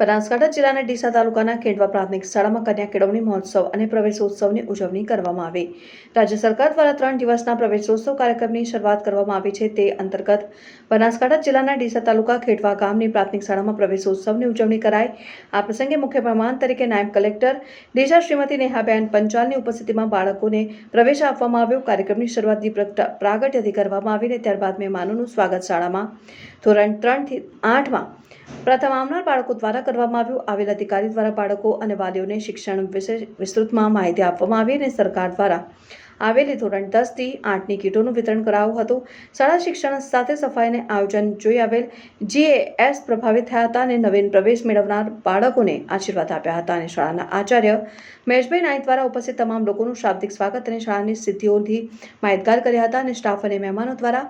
બનાસકાંઠા જિલ્લાના ડીસા તાલુકાના ખેડવા પ્રાથમિક શાળામાં કન્યા કેળવણી મહોત્સવ અને પ્રવેશોત્સવની ઉજવણી કરવામાં આવી. રાજ્ય સરકાર દ્વારા ત્રણ દિવસના પ્રવેશોત્સવ કાર્યક્રમની શરૂઆત કરવામાં આવી છે તે અંતર્ગત બનાસકાંઠા જિલ્લાના ડીસા તાલુકા ખેડવા ગામની પ્રાથમિક શાળામાં પ્રવેશોત્સવની ઉજવણી કરાઈ. આ પ્રસંગે મુખ્ય મહેમાન તરીકે નાયબ કલેક્ટર ડીસા શ્રીમતી નેહાબેન પંચાલની ઉપસ્થિતિમાં બાળકોને પ્રવેશ આપવામાં આવ્યો. કાર્યક્રમની શરૂઆત દીપ પ્રાગટ્યથી કરવામાં આવીને ત્યારબાદ મહેમાનોનું સ્વાગત શાળામાં ધોરણ ત્રણથી આઠમાં પ્રથમ આવનાર બાળકો દ્વારા કરવામાં આવ્યું. આવેલ અધિકારી દ્વારા બાળકો અને વાલીઓને શિક્ષણ વિશે વિસ્તૃતમાં માહિતી આપવામાં આવી અને સરકાર દ્વારા આવેલી ધોરણ દસથી આઠની કીટોનું વિતરણ કરાવ્યું હતું. શાળા શિક્ષણ સાથે સફાઈને આયોજન જોઈ આવેલ જીએએસ પ્રભાવિત થયા હતા અને નવીન પ્રવેશ મેળવનાર બાળકોને આશીર્વાદ આપ્યા હતા અને શાળાના આચાર્ય મહેશભાઈ નાઈક દ્વારા ઉપસ્થિત તમામ લોકોનું શાબ્દિક સ્વાગત અને શાળાની સિદ્ધિઓથી માહિતગાર કર્યા હતા અને સ્ટાફ અને મહેમાનો દ્વારા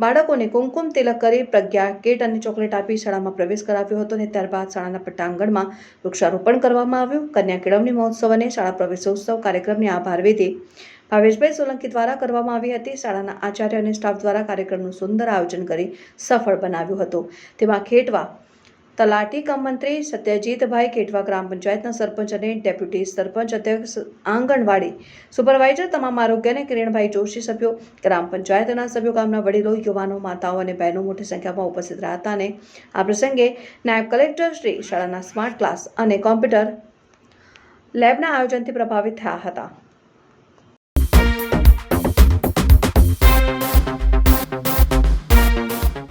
બાળકોને કુમકુમ તિલક કરી પ્રજ્ઞા, કેટ અને ચોકલેટ આપી શાળામાં પ્રવેશ કરાવ્યો હતો અને ત્યારબાદ શાળાના પટ્ટાંગણમાં વૃક્ષારોપણ કરવામાં આવ્યું. કન્યા કેળવણી મહોત્સવ અને શાળા પ્રવેશોત્સવ કાર્યક્રમની આભાર વિધિ ભાવેશભાઈ સોલંકી દ્વારા કરવામાં આવી હતી. શાળાના આચાર્ય અને સ્ટાફ દ્વારા કાર્યક્રમનું સુંદર આયોજન કરી સફળ બનાવ્યું હતું. તેમાં ખેટવા તલાટી કમ મંત્રી સત્યજીતભાઈ કેટવા ગ્રામ પંચાયતના સરપંચ અને ડેપ્યુટી સરપંચ અધ્યક્ષ આંગણવાડી સુપરવાઇઝર તમામ આરોગ્ય અને કિરણભાઈ જોશી સભ્યો, ગ્રામ પંચાયતના સભ્યો, ગામના વડીલો, યુવાનો, માતાઓ અને બહેનો મોટી સંખ્યામાં ઉપસ્થિત રહ્યા હતા અને આ પ્રસંગે નાયબ કલેક્ટર શ્રી શાળાના સ્માર્ટ ક્લાસ અને કોમ્પ્યુટર લેબના આયોજનથી પ્રભાવિત થયા હતા.